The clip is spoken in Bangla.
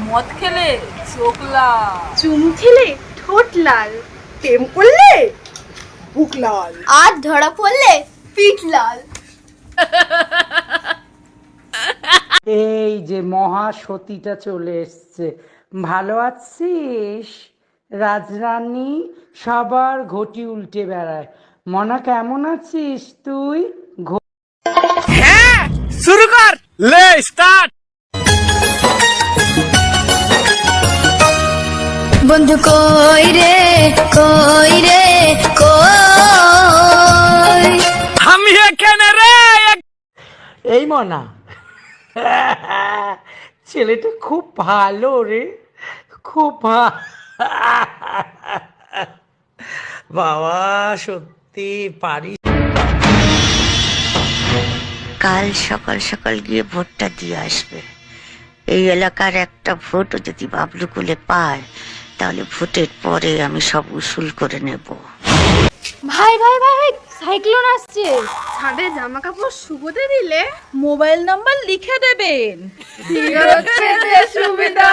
মদ খেলে? চোখ লাল। চুমু খেলে ঠোঁট লাল। প্রেম করলে বুক লাল। আর ধরা পড়লে পিঠ লাল। এই যে মহা সতীটা চলে এসছে। ভালো আছিস? রাজরানী সবার ঘটি উল্টে বেড়ায়। মনা কেমন আছিস তুই? ঘ- শুরু কর। লে স্টার্ট বন্ধু কই রে কই রে কই? আমি এখানে রে এই মনা। ছেলেটা খুব ভালো রে খুব ভা- বাবা সত্যি পারি। কাল সকাল সকাল গিয়ে ভোটটা দিয়ে আসবে। এই এলাকার একটা ভোটও যদি বাবলুকুলে পায় তাহলে ভোটের পরে আমি সব উসুল করে নেব। ভাই ভাই ভাই ভাই সাইক্লোন আসছে। ছাদে জামা কাপড় শুকোতে দিলে মোবাইল নাম্বার লিখে দেবেন। সুবিধা